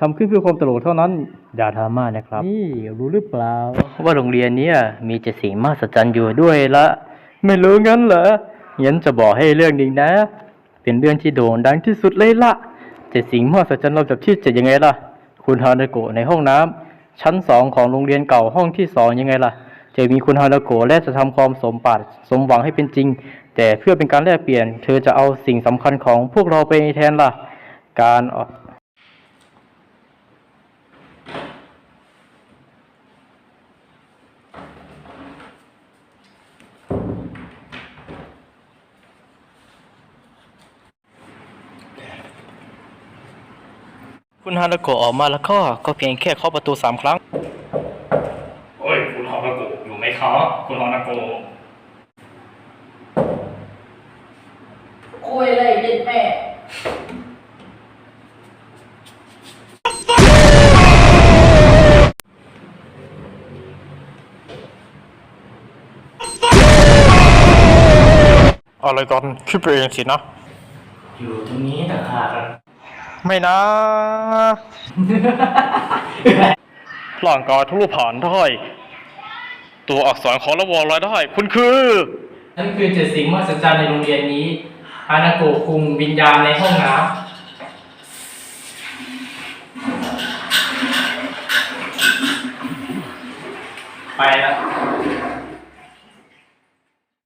ทำขึ้นเพื่อความตลกเท่านั้น อย่าดราม่านะครับ นี่รู้หรือเปล่า ว่าโรงเรียนเนี้ยมีเจ็ดสิ่งมหัศจรรย์อยู่ด้วยละ ไม่รู้งั้นเหรองั้นจะบอกให้เรื่องหนึ่งนะ เป็นเรื่องที่โด่งดังที่สุดเลยละเจ็ดสิ่งมหัศจรรย์ลำดับที่เจ็ดยังไงล่ะ คุณฮานาโกะในห้องน้ำชั้นสองของโรงเรียนเก่าห้องที่สองยังไงล่ะ จะมีคุณฮานาโกะและจะทำความสมปรารถสมหวังให้เป็นจริง แต่เพื่อเป็นการแลกเปลี่ยน เธอจะเอาสิ่งสำคัญของพวกเราไปแทนล่ะ การ คุณฮานาโกะออกมาแล้วก็ก็เพียงแค่เคาะประตูสามครั้ง โอ้ย คุณฮอนาโกะอยู่ไหมครับคุณฮอนาโกะคุยเลยเย็นแม่ อะไรกันคิดไปเองสินะ อยู่ตรงนี้ต่างหาก ไม่นะ ร่างกายทะลุผ่านได้ตัวอักษรของระวรายได้ คุณคือ นั่นคือเจ็ดสิ่งมหัศจรรย์ในโรงเรียนนี้ฮานาโกะคุงวิญญาณในห้องน้ำไปแล้ว